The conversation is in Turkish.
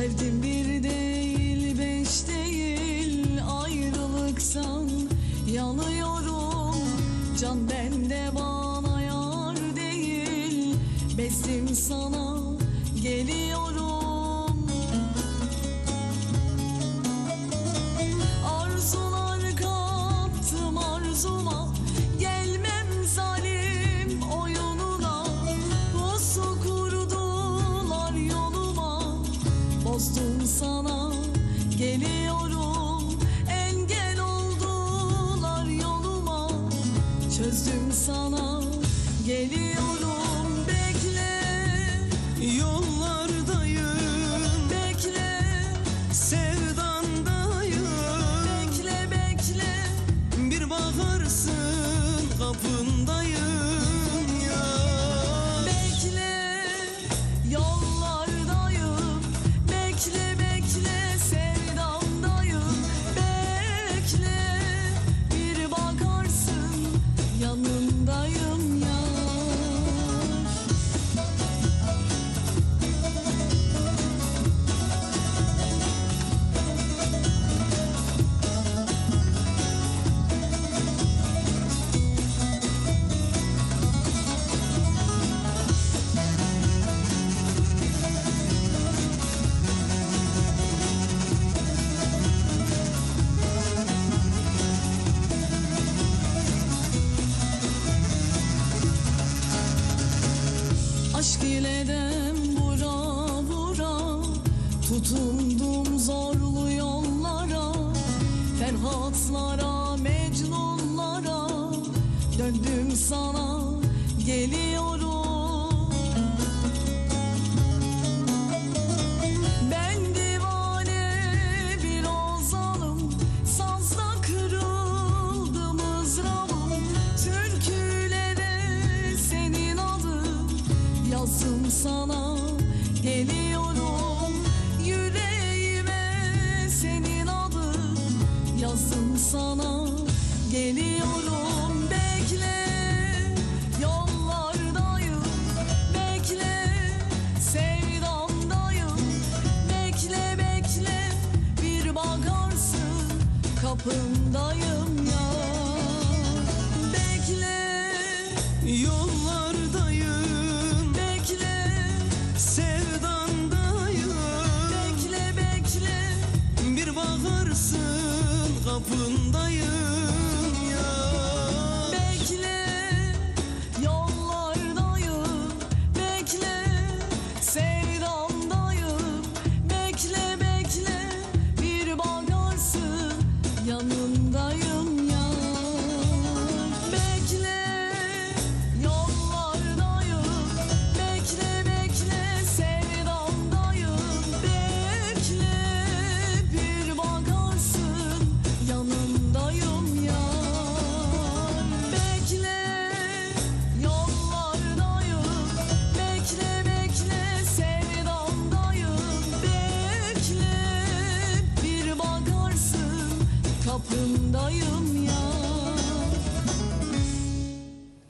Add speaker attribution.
Speaker 1: Sevdim bir değil beş değil ayrılıksan yanıyorum. Can bende bana yar değil. Bezdim sana geliyorum. Geliyorum Aşk ile dem vura vura Tutundum zorlu yollara Ferhatlara, Mecnunlara. Döndüm sana geliyorum sana geliyorum. Yüreğime senin adın Yazım sana geliyorum. Bekle yollardayım. Bekle sevdamdayım. Bekle bekle. Bir bakarsın kapındayım kapındayım ya. Bekle yollardayım. Bekle sevdamdayım. Bekle bekle bir bakarsın yanındayım.